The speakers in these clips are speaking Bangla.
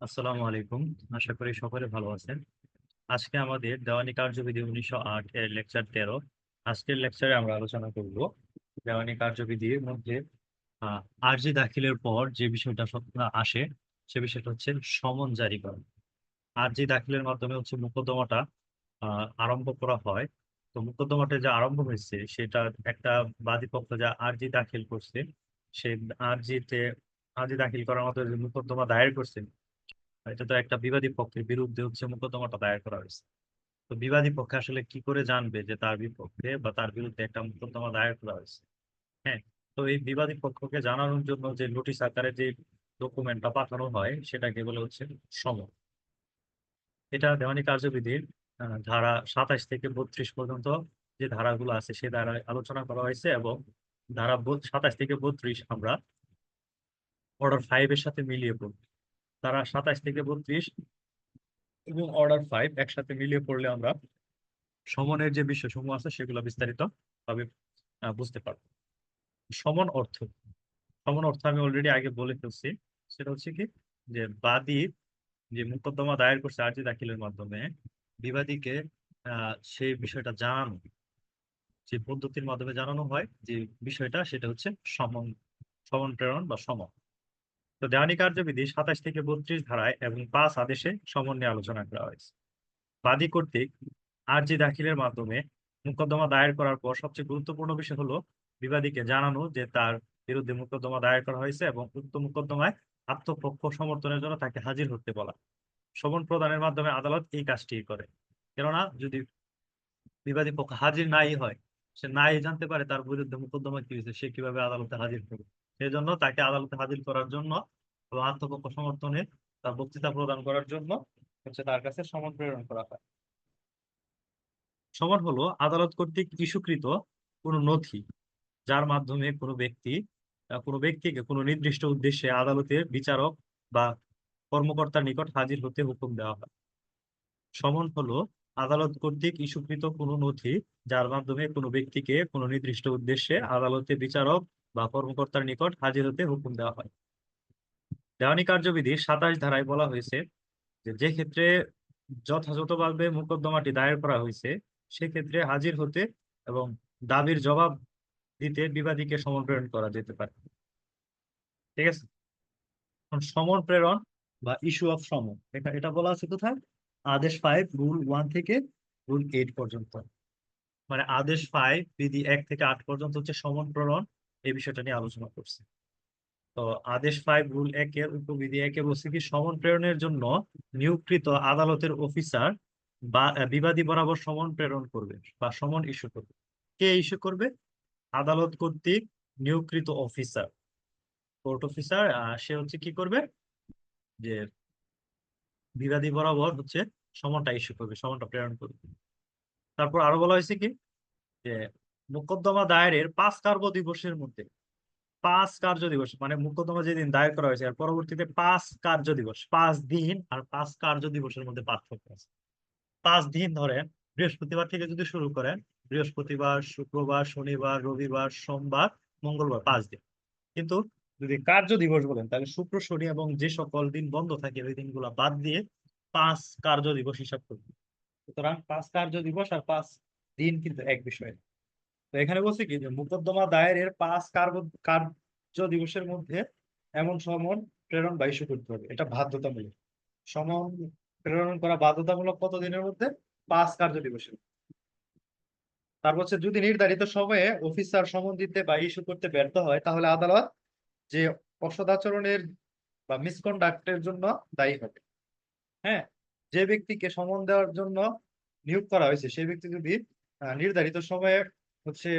আসসালামু আলাইকুম। আশা করি সকলে ভালো আছেন। আজকে আমাদের দেওয়ানি কার্যবিধি উনিশশো আট এর লেকচার তেরো। আজকের লেকচারে আমরা আলোচনা করব দেওয়ানি কার্যবিধির মধ্যে আর্জি দাখিলের পর যে বিষয়টা আসে, সে বিষয়টা হচ্ছে সমন জারি করা। আর্জি দাখিলের মাধ্যমে হচ্ছে মোকদ্দমাটা আরম্ভ করা হয়। তো মোকদ্দমাটা যে আরম্ভ হয়েছে, সেটা একটা বাদী পক্ষ যা আর্জি দাখিল করছে, সে আর্জিতে, আর্জি দাখিল করার মতো যে মোকদ্দমা দায়ের করছে এটা তো একটা বিবাদী পক্ষের বিরুদ্ধে হচ্ছে মোকদ্দমাটা দায়ের করা হয়েছে। তো বিবাদী পক্ষ আসলে কি করে জানবে যে তার বিপক্ষে বা তার বিরুদ্ধে একটা মোকদ্দমা দায়ের করা হয়েছে? হ্যাঁ তো এই বিবাদী পক্ষকে জানানোর জন্য যে নোটিশ আকারে যে ডকুমেন্টটা পাঠানো হয়, সেটাকে বলে হচ্ছে সমন। এটা দেওয়ানি কার্যবিধির ধারা সাতাশ থেকে বত্রিশ পর্যন্ত যে ধারাগুলো আছে, সে ধারায় আলোচনা করা হয়েছে এবং ধারা সাতাশ থেকে বত্রিশ আমরা অর্ডার ফাইভ এর সাথে মিলিয়ে পড়ব। তারা সাতাশ থেকে বত্রিশ এবং অর্ডার ফাইভ একসাথে মিলিয়ে পড়লে আমরা সমনের যে বিষয়সমূহ আছে সেগুলো বিস্তারিত ভাবে বুঝতে পারব। সমন অর্থ। সমন অর্থ আমি অলরেডি আগে বলে ফেলছি। সেটা হচ্ছে কি? যে বাদী যে মোকদ্দমা দায়ের করছে আর্জি দাখিলের মাধ্যমে, বিবাদীকে সেই বিষয়টা জানানো, যে পদ্ধতির মাধ্যমে জানানো হয় যে বিষয়টা, সেটা হচ্ছে সমন সমন প্রেরণ বা সমন। তো দেওয়ানি কার্যবিধি সাতাশ থেকে বত্রিশ ধারায় এবং পাঁচ আদেশে সমন নিয়ে আলোচনা করা হয়েছে। বাদী কর্তৃক আর্জি দাখিলের মাধ্যমে মোকদ্দমা দায়ের করার পর সবচেয়ে গুরুত্বপূর্ণ বিষয় হলো বিবাদীকে জানানো যে তার বিরুদ্ধে মোকদ্দমা দায়ের করা হয়েছে এবং উক্ত মোকদ্দমায় আত্মপক্ষ সমর্থনের জন্য তাকে হাজির হতে বলা। সমন প্রদানের মাধ্যমে আদালত এই কাজটি করে। কেননা যদি বিবাদী পক্ষ হাজির নাই হয়, সে নাই জানতে পারে তার বিরুদ্ধে মোকদ্দমা কি হয়েছে, সে কীভাবে আদালতে হাজির হবে। সেই জন্য তাকে আদালতে হাজির করার জন্য এবং আত্মপক্ষ সমর্থনে তার বক্তৃতা প্রদান করার জন্য হচ্ছে তার কাছে সমন প্রেরণ করা হয়। সমন হলো আদালত কর্তৃক ইস্যুকৃত কোনো নথি যার মাধ্যমে কোনো ব্যক্তি কোনো ব্যক্তিকে কোনো নির্দিষ্ট উদ্দেশ্যে আদালতের বিচারক বা কর্মকর্তার নিকট হাজির হতে হুকুম দেওয়া হয়। সমন হলো আদালত কর্তৃক ইস্যুকৃত কোনো নথি যার মাধ্যমে কোনো ব্যক্তিকে কোনো নির্দিষ্ট উদ্দেশ্যে আদালতে বিচারক বা কর্মকর্তার নিকট হাজির হতে হুকুম দেওয়া হয়। দেওয়ানি কার্যবিধি সাতাশ ধারায় বলা হয়েছে যে যে ক্ষেত্রে যথাযথভাবে মোকদ্দমাটি দায়ের করা হয়েছে, সেক্ষেত্রে হাজির হতে এবং দাবির জবাব দিতে বিবাদীকে সমন প্রেরণ করা যেতে পারে। ঠিক আছে? সমন প্রেরণ বা ইস্যু অফ এটা এটা বলা আছে কোথায়? আদেশ ফাইভ রুল ওয়ান থেকে রুল এইট পর্যন্ত। মানে আদেশ ফাইভ বিধি এক থেকে আট পর্যন্ত হচ্ছে সমন প্রেরণ এই বিষয়টা নিয়ে আলোচনা করছে। তো আদেশ ফাইভ রুল একের উপবিধি একে বলছে কি সমন প্রেরণের জন্য নিয়োগকৃত আদালতের অফিসার বা বিবাদী বরাবর সমন প্রেরণ করবে বা সমন ইস্যু করবে। কে ইস্যু করবে? আদালত কর্তৃক নিয়োগকৃত অফিসার কোর্ট অফিসার সে হচ্ছে কি করবে? যে বিবাদী বরাবর হচ্ছে সমনটা ইস্যু করবে, সমনটা প্রেরণ করবে। তারপর আরও বলা হয়েছে কি, যে মোকদ্দমা দায়েরের পাঁচ কার্য দিবসের মধ্যে, পাঁচ কার্য দিবস মানে মোকদ্দমা যেদিন দায়ের করা হয়েছে, আর পরবর্তীতে পাঁচ কার্য দিবস, পাঁচ দিন আর পাঁচ কার্য দিবসের মধ্যে পার্থক্য আছে। পাঁচ দিন ধরেন, বৃহস্পতিবার থেকে যদি শুরু করেন, বৃহস্পতিবার, শুক্রবার, শনিবার, রবিবার, সোমবার, মঙ্গলবার, পাঁচ দিন। কিন্তু যদি কার্য দিবস বলেন, তাহলে শুক্র, শনি এবং যে সকল দিন বন্ধ থাকে, ওই দিনগুলো বাদ দিয়ে পাঁচ কার্য দিবস হিসাব করবে সুতরাং পাঁচ কার্য দিবস আর পাঁচ দিন কিন্তু এক বিষয়। তো এখানে বলছে কি যে মোকদ্দমা দায়েরের পাঁচ কার্য দিবসের মধ্যে এমন সমন প্রেরণ বা ইস্যু করতে হবে। এটা বাধ্যতামূলক। সমন প্রেরণ করা বাধ্যতামূলক কত দিনের মধ্যে? পাঁচ কার্য দিবসের তারপর হচ্ছে যদি নির্ধারিত সময়ে অফিসার সমন দিতে বা ইস্যু করতে ব্যর্থ হয়, তাহলে আদালত যে অসদাচরণের বা মিসকন্ডাক্টের জন্য দায়ী হবে। হ্যাঁ? যে ব্যক্তিকে সমন দেওয়ার জন্য নিয়োগ করা হয়েছে, সেই ব্যক্তি যদি নির্ধারিত সময়ে হচ্ছে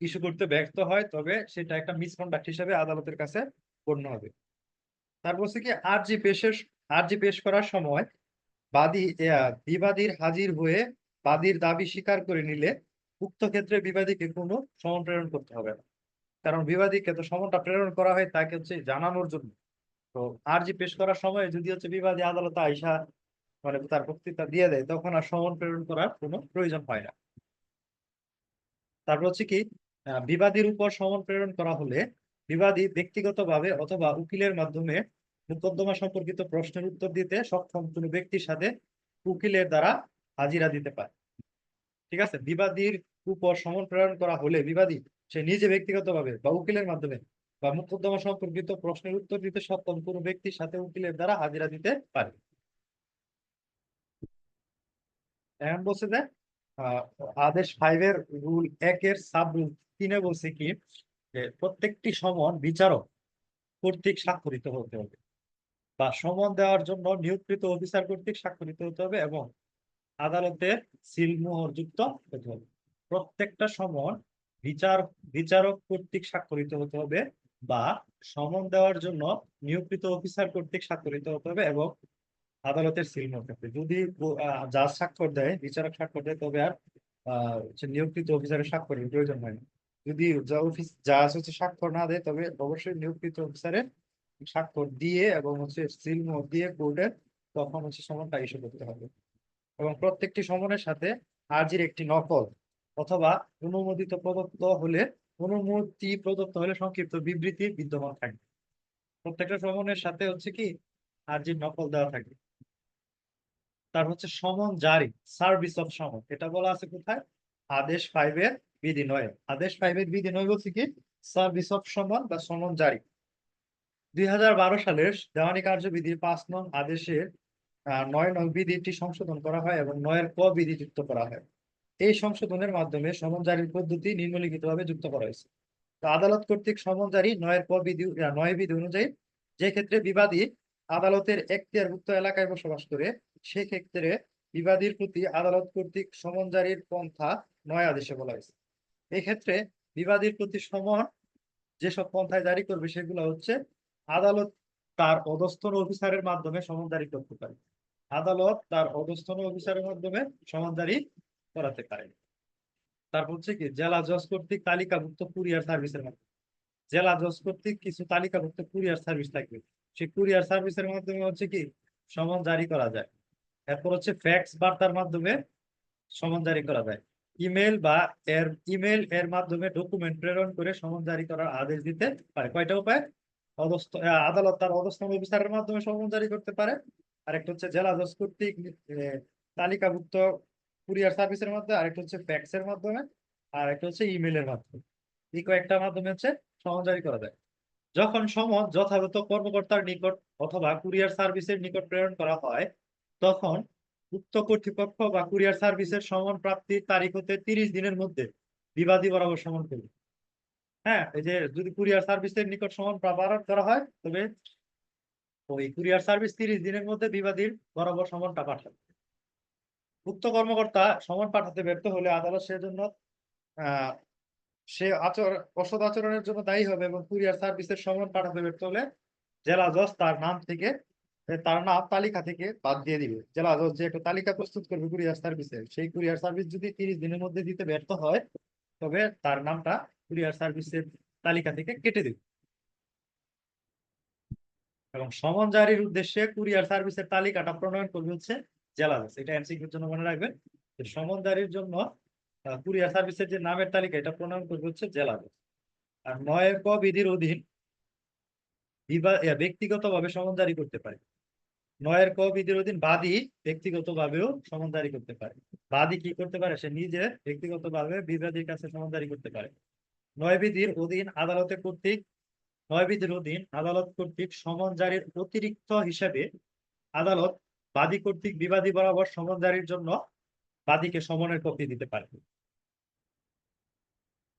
ইস্যু করতে ব্যর্থ হয়, তবে সেটা একটা মিসকন্ডাক্ট হিসেবে আদালতের কাছে গণ্য হবে। তারপর হচ্ছে কি, আরজি পেশের, আরজি পেশ করার সময় বাদী বিবাদীর হাজির হয়ে বাদীর দাবি স্বীকার করে নিলে উক্ত ক্ষেত্রে বিবাদীকে কোনো সমন প্রেরণ করতে হবে না। কারণ বিবাদীকে তো সমনটা প্রেরণ করা হয় তাকে হচ্ছে জানানোর জন্য। তো আরজি পেশ করার সময় যদি হচ্ছে বিবাদী আদালতে আইসা মানে তার বক্তৃতা দিয়ে দেয়, তখন আর সমন প্রেরণ করার কোনো প্রয়োজন হয় না। তারপর হচ্ছে কি বিবাদীর উপর সমন প্রেরণ করা হলে বিবাদী ব্যক্তিগতভাবে অথবা উকিলের মাধ্যমে মোকদ্দমা সম্পর্কিত প্রশ্নের উত্তর দিতে সক্ষম কোনো ব্যক্তির সাথে উকিলের দ্বারা হাজিরা দিতে পারে। ঠিক আছে? বিবাদীর উপর সমন প্রেরণ করা হলে বিবাদী সে নিজে ব্যক্তিগতভাবে বা উকিলের মাধ্যমে বা মোকদ্দমা সম্পর্কিত প্রশ্নের উত্তর দিতে সক্ষম কোনো ব্যক্তির সাথে উকিলের দ্বারা হাজিরা দিতে পারে। এখন বলছে যে আদেশ ফাইভের রুল একের সাব রুল তিনে বলছে কি, যে প্রত্যেকটি সমন বিচারক কর্তৃক স্বাক্ষরিত হতে হবে বা সমন দেওয়ার জন্য নিয়োগকৃত অফিসার কর্তৃক স্বাক্ষরিত হতে হবে এবং আদালতে সিলমোহর যুক্ত হতে হবে। প্রত্যেকটা সমন বিচার, বিচারক কর্তৃক স্বাক্ষরিত হতে হবে বা সমন দেওয়ার জন্য নিয়োগকৃত অফিসার কর্তৃক স্বাক্ষরিত হতে হবে এবং আদালতের সিলমোহর থাকবে। যদি জাজ স্বাক্ষর দেয়, বিচারক স্বাক্ষর দেয়, তবে আর হচ্ছে নিয়োগকৃত অফিসারের স্বাক্ষরের প্রয়োজন হয় না। যদি অফিস জাজ হচ্ছে স্বাক্ষর না দেয়, তবে অবশ্যই নিয়োগকৃত অফিসারের স্বাক্ষর দিয়ে এবং হচ্ছে সিলমোহর দিয়ে কোর্টের তখন হচ্ছে সমনটা ইস্যু করতে হবে। এবং প্রত্যেকটি সমনের সাথে আর্জির একটি নকল অথবা অনুমোদিত প্রদত্ত হলে, অনুমতি প্রদত্ত হলে সংক্ষিপ্ত বিবৃতি বিদ্যমান থাকবে। প্রত্যেকটা সমনের সাথে হচ্ছে কি, আর্জির নকল দেওয়া থাকবে। তার হচ্ছে সমন জারি সার্ভিস অফ সমন। এটা বলা আছে কোথায়? আদেশ ফাইভের বিধি নয় আদেশ ফাইভের বিধি নয় বলছে কি? সার্ভিস অফ সমন বা সমন জারি। দুই হাজার বারো সালের দেওয়ানি কার্যবিধির পাঁচ নং আদেশের নয় নং বিধিটি সংশোধন করা হয় এবং নয়ের ক বিধি যুক্ত করা হয়। এই সংশোধনের মাধ্যমে সমন জারির পদ্ধতি নিম্নলিখিতভাবে যুক্ত করা হয়েছে। তো আদালত কর্তৃক সমন জারি নয়ের ক বিধি নয় বিধি অনুযায়ী যে ক্ষেত্রে বিবাদী আদালতের এখতিয়ারভুক্ত এলাকায় বসবাস করে সেক্ষেত্রে বিবাদীর প্রতি আদালত কর্তৃক সমন জারির পন্থা নয় আদেশে বলা হয়েছে। এক্ষেত্রে বিবাদীর প্রতি সমন যেসব পন্থায় জারি করবে সেগুলো হচ্ছে আদালত তার অধস্থন অফিসারের মাধ্যমে সমন জারি করতে পারে। আদালত তার অধস্থন অফিসারের মাধ্যমে সমন জারি করাতে পারে। তারপর হচ্ছে কি, জেলা জজ কর্তৃক তালিকাভুক্ত কুরিয়ার সার্ভিসের মাধ্যমে। জেলা জজ কর্তৃক কিছু তালিকাভুক্ত কুরিয়ার সার্ভিস থাকবে সেই কুরিয়ার সার্ভিসের মাধ্যমে হচ্ছে কি, সমন জারি করা যায়। এরপর হচ্ছে ফ্যাক্স বার্তার মাধ্যমে সমন জারি করা যায়। ইমেল বা এর ইমেল এর মাধ্যমে ডকুমেন্ট প্রেরণ করে সমন জারি করার আদেশ দিতে পারে। কয়টা উপায়? আদালত তার অধস্থন অফিসারের মাধ্যমে সমন জারি করতে পারে। আরেকটা হচ্ছে জেলা জজ কর্তৃক তালিকাভুক্ত কুরিয়ার সার্ভিসের মাধ্যমে, আরেকটা হচ্ছে ফ্যাক্সের মাধ্যমে আর একটা হচ্ছে ইমেলের মাধ্যমে। এই কয়েকটা মাধ্যমে হচ্ছে সমন জারি করা যায়। যখন সমন যথাযথ কর্মকর্তার নিকট অথবা কুরিয়ার সার্ভিসের নিকট প্রেরণ করা হয় তখন উক্ত কর্তৃপক্ষ বা কুরিয়ার সার্ভিসের সমন প্রাপ্তির তারিখ হতে তিরিশ দিনের মধ্যে বিবাদী বরাবর সমন করবে। হ্যাঁ এই যে যদি কুরিয়ার সার্ভিসের নিকট সমন প্রেরণ করা হয়, তবে ওই কুরিয়ার সার্ভিস তিরিশ দিনের মধ্যে বিবাদীর বরাবর সমনটা পাঠাবে। উক্ত কর্মকর্তা সমন পাঠাতে ব্যর্থ হলে আদালত সেজন্য, আহ, সে আচর, অসৎ আচরণের জন্য দায়ী হবে এবং কুরিয়ার সার্ভিসের সমন পাঠাতে ব্যর্থ হলে জেলা জজ তার নাম থেকে তার নাম তালিকা থেকে বাদ দিয়ে দিবে। জেলা যে একটা তালিকা প্রস্তুত করবে কুরিয়ার সার্ভিসের। সেই কুরিয়ার সার্ভিস যদি তিরিশ দিনের মধ্যে দিতে ব্যর্থ হয়, তবে তার নামটা কুরিয়ার সার্ভিসের তালিকা থেকে কেটে দিবে। এবং সমন জারির উদ্দেশ্যে কুরিয়ার সার্ভিসের তালিকাটা প্রণয়ন করবে হচ্ছে জেলা জজ এটা এমসিকিউর জন্য মনে রাখবেন। সমন জারির জন্য কুরিয়ার সার্ভিসের যে নামের তালিকা, এটা প্রণয়ন করবে হচ্ছে জেলা জজ আর নয়ের ক বিধির অধীন ব্যক্তিগতভাবে সমন জারি করতে পারে। নয়ের ক বিধির অধীন বাদী ব্যক্তিগতভাবেও সমন জারি করতে পারে। বাদী কি করতে পারে? সে নিজে ব্যক্তিগতভাবে বিবাদীর কাছে সমন জারি করতে পারে। নয় বিধির অধীন আদালতে কর্তৃক, নয় বিধির অধীন আদালত কর্তৃক সমন জারির অতিরিক্ত হিসেবে আদালত বাদী কর্তৃক বিবাদী বরাবর সমন জারির জন্য বাদীকে সমনের কপি দিতে পারে।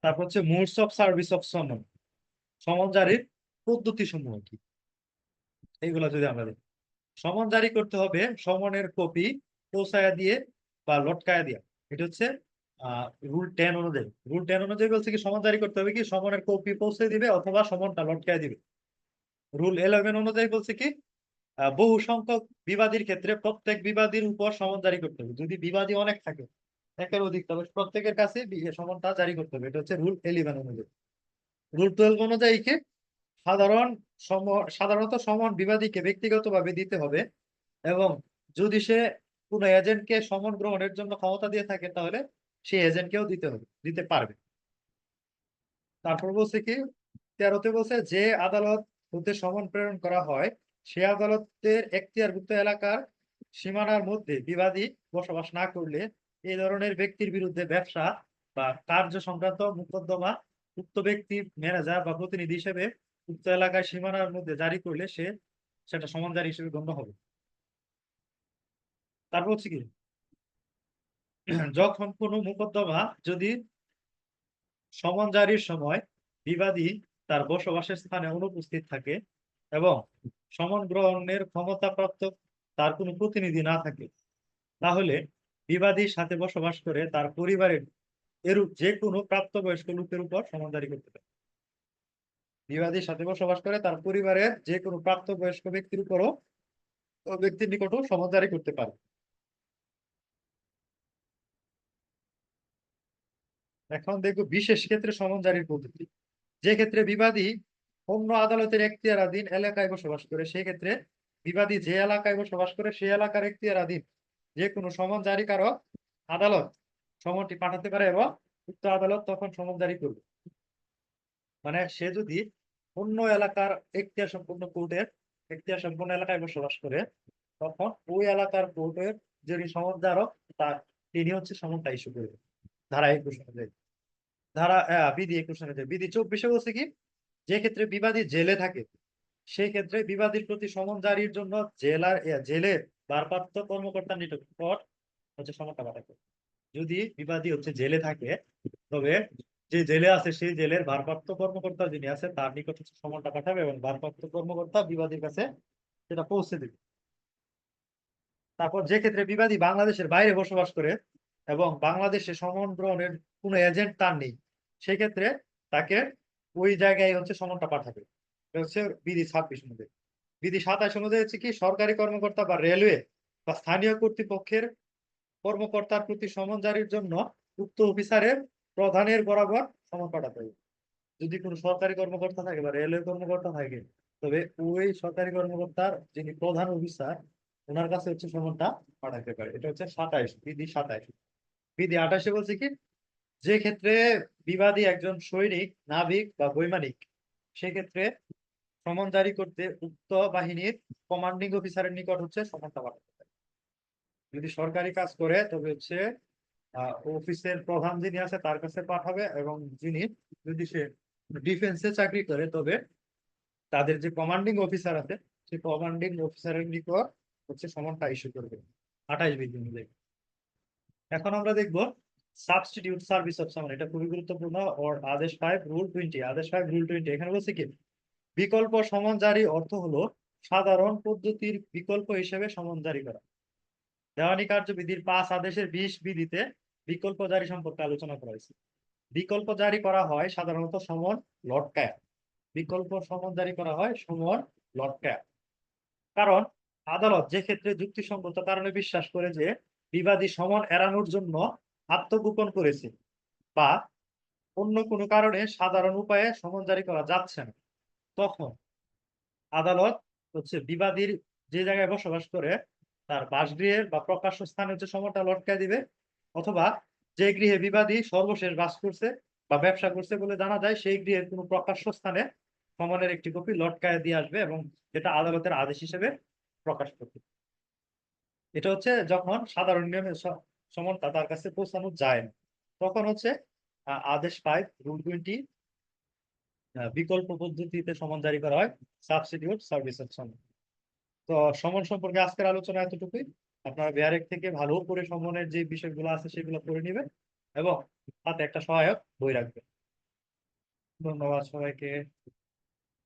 তারপর হচ্ছে মোডস অফ সার্ভিস অফ সমন সমন জারির পদ্ধতি সমূহ কি? এইগুলো যদি আমরা দেখি। সমন জারি করতে হবে সমনের কপি পৌঁছায়া দিয়ে বা লটকায়া দিয়া। এটা হচ্ছে রুল টেন অনুযায়ী। রুল টেন অনুযায়ী বলছে কি, সমন জারি করতে হবে কি, সমনের কপি পৌঁছে দিবে অথবা সমনটা লটকায় দিবে। রুল ইলেভেন অনুযায়ী বলছে কি বহু সংখ্যক বিবাদীর ক্ষেত্রে প্রত্যেক বিবাদীর উপর সমন জারি করতে হবে। যদি বিবাদী অনেক থাকে, একের অধিক তবে প্রত্যেকের কাছে সমনটা জারি করতে হবে। এটা হচ্ছে রুল ইলেভেন অনুযায়ী। রুল টুয়েলভ অনুযায়ী কি সাধারণ সাধারণত সমন বিবাদীকে ব্যক্তিগতভাবে দিতে হবে এবং যদি সে কোনো এজেন্টকে সমন গ্রহণের জন্য ক্ষমতা দিয়ে থাকে, তাহলে সেই এজেন্টকেও দিতে হবে, দিতে পারবে। তারপর বলছে কি, তেরোতে বলছে, যে আদালত হতে সমন প্রেরণ করা হয়, সে আদালতের এখতিয়ারভুক্ত এলাকার সীমানার মধ্যে বিবাদী বসবাস না করলে এই ধরনের ব্যক্তির বিরুদ্ধে ব্যবসা বা কার্য সংক্রান্ত মোকদ্দমা উক্ত ব্যক্তি ম্যানেজার বা প্রতিনিধি হিসেবে উক্ত এলাকায় সীমানার মধ্যে জারি করলে সে সেটা সমানজারি হিসেবে গণ্য হবে। তারপর হচ্ছে কি? যখন কোনো মোকদ্দমা যদি সমন জারির সময় বিবাদী তার বসবাসের স্থানে অনুপস্থিত থাকে এবং সমন গ্রহণের ক্ষমতাপ্রাপ্ত তার কোনো প্রতিনিধি না থাকে, তাহলে বিবাদীর সাথে বসবাস করে তার পরিবারের এরূপ যে কোনো প্রাপ্তবয়স্ক লোকের উপর সমন জারি করতে পারে। বিবাদীর সাথে বসবাস করে, তার পরিবারের যে কোনো প্রাপ্তবয়স্ক ব্যক্তির উপরও ব্যক্তির নিকটও সমন করতে পারে। এখন দেখো বিশেষ ক্ষেত্রে সমন জারির পদ্ধতি। যে ক্ষেত্রে বিবাদী অন্য আদালতের এখতিয়ারাধীন এলাকায় বসবাস করে, সেই ক্ষেত্রে বিবাদী যে এলাকায় বসবাস করে, সেই এলাকার এখতিয়ারাধীন যে কোনো সমন জারিকারক আদালত সমনটি পাঠাতে পারে এবং উক্ত আদালত তখন সমন জারি করবে। মানে সে যদি অন্য এলাকার এখতিয়ার সম্পূর্ণ কোর্টের এখতিয়ার সম্পূর্ণ এলাকায় বসবাস করে, তখন ওই এলাকার কোর্টের যিনি সমনজারক তার তিনি হচ্ছে সমনটা ইস্যু করবে ধারা একুশ অনুযায়ী। ধারা বিধি একুশ অনুযায়ী। বিধি চব্বিশে বলছে কি? যে ক্ষেত্রে বিবাদী জেলে থাকে, সেই ক্ষেত্রে বিবাদীর প্রতি সমন জারির জন্য জেলার জেলের ভারপ্রাপ্ত কর্মকর্তার নিকট হচ্ছে সমনটা পাঠাবে যদি বিবাদী হচ্ছে জেলে থাকে, তবে যে জেলে আছে সেই জেলের ভারপ্রাপ্ত কর্মকর্তা যিনি আছে, তার নিকট হচ্ছে সমনটা পাঠাবে এবং ভারপ্রাপ্ত কর্মকর্তা বিবাদীর কাছে সেটা পৌঁছে দেবে। তারপর যে ক্ষেত্রে বিবাদী বাংলাদেশের বাইরে বসবাস করে এবং বাংলাদেশে সমন গ্রহণের কোনো এজেন্ট তার নেই, সেক্ষেত্রে তাকে ওই জায়গায় হচ্ছে সমনটা পাঠাবে। হচ্ছে বিধি ছাব্বিশ অনুযায়ী। বিধি সাতাশ অনুযায়ী হচ্ছে কি, সরকারি কর্মকর্তা বা রেলওয়ে বা স্থানীয় কর্তৃপক্ষের কর্মকর্তার প্রতি সমন জারির জন্য উক্ত অফিসারের প্রধানের বরাবর পাঠাতে হবে। যদি কোনো সরকারি কর্মকর্তা থাকে বা রেলওয়ে কর্মকর্তা থাকে, তবে ওই সরকারি কর্মকর্তার যিনি প্রধান অফিসার, ওনার কাছে হচ্ছে সমনটা পাঠাতে পারে। এটা হচ্ছে সাতাইশ, বিধি সাতাইশ। বিধি আঠাশে বলছে কি, যে ক্ষেত্রে বিবাদী একজন সৈনিক, নাবিক বা বৈমানিক সেক্ষেত্রে সমন জারি করতে উক্ত বাহিনীর কমান্ডিং অফিসারের নিকট হচ্ছে সমনটা পাঠাতে পারে। যদি সরকারি কাজ করে, তবে হচ্ছে অফিসের প্রধান যিনি আছে তার কাছে পাঠাবে এবং যিনি যদি সে ডিফেন্সে চাকরি করে, তবে তাদের যে কমান্ডিং অফিসার আছে, সেই কমান্ডিং অফিসারের নিকট হচ্ছে সমনটা ইস্যু করবে আঠাইশ বিধি অনুযায়ী এখন আমরা দেখব সাবস্টিটিউট সার্ভিস অফ সামন এটা খুবই গুরুত্বপূর্ণ ওর আদেশ ফাইভ রুল টোয়েন্টি আদেশ ফাইভ রুল টোয়েন্টি এখানে বলছে কি, বিকল্প সমন জারি অর্থ হলো সাধারণ পদ্ধতির বিকল্প হিসেবে সমন জারি করা। দেওয়ানি কার্যবিধির পাঁচ আদেশের বিশ বিধিতে বিকল্প জারি সম্পর্কে আলোচনা করা হয়েছে। বিকল্প জারি করা হয় সাধারণত সমন লটকায়া বিকল্প সমন জারি করা হয় সমন লটকায়া কারণ আদালত যে ক্ষেত্রে যুক্তিসঙ্গত কারণে বিশ্বাস করে যে বিবাদী সমন এড়ানোর জন্য আত্মগোপন করেছে বা অন্য কোনো কারণে সাধারণ উপায়ে সমন জারি করা যাচ্ছে না, তখন আদালত হচ্ছে বিবাদীর যে জায়গায় বসবাস করে, তার বাসগৃহের বা প্রকাশ্য স্থানে হচ্ছে সমনটা লটকায় দিবে অথবা যে গৃহে বিবাদী সর্বশেষ বাস করছে বা ব্যবসা করছে বলে জানা যায়, সেই গৃহের কোনো প্রকাশ্য স্থানে সমনের একটি কপি লটকায় দিয়ে আসবে এবং যেটা আদালতের আদেশ হিসেবে প্রকাশ করবে। এটা হচ্ছে যখন সাধারণ নিয়মে সমনটা তার কাছে পৌঁছানো যায় না। তখন হচ্ছে আদেশ ফাইভ রুল টোয়েন্টি বিকল্প পদ্ধতিতে সমন জারি করা হয় সাবস্টিটিউট সার্ভিসের সমন তো সমন সম্পর্কে আজকের আলোচনা এতটুকুই। আপনারা বেয়ারেক থেকে ভালো করে সম্মানের যে বিষয়গুলো আছে সেগুলো করে নেবেন এবং হাতে একটা সহায়ক বই রাখবেন। ধন্যবাদ সবাইকে।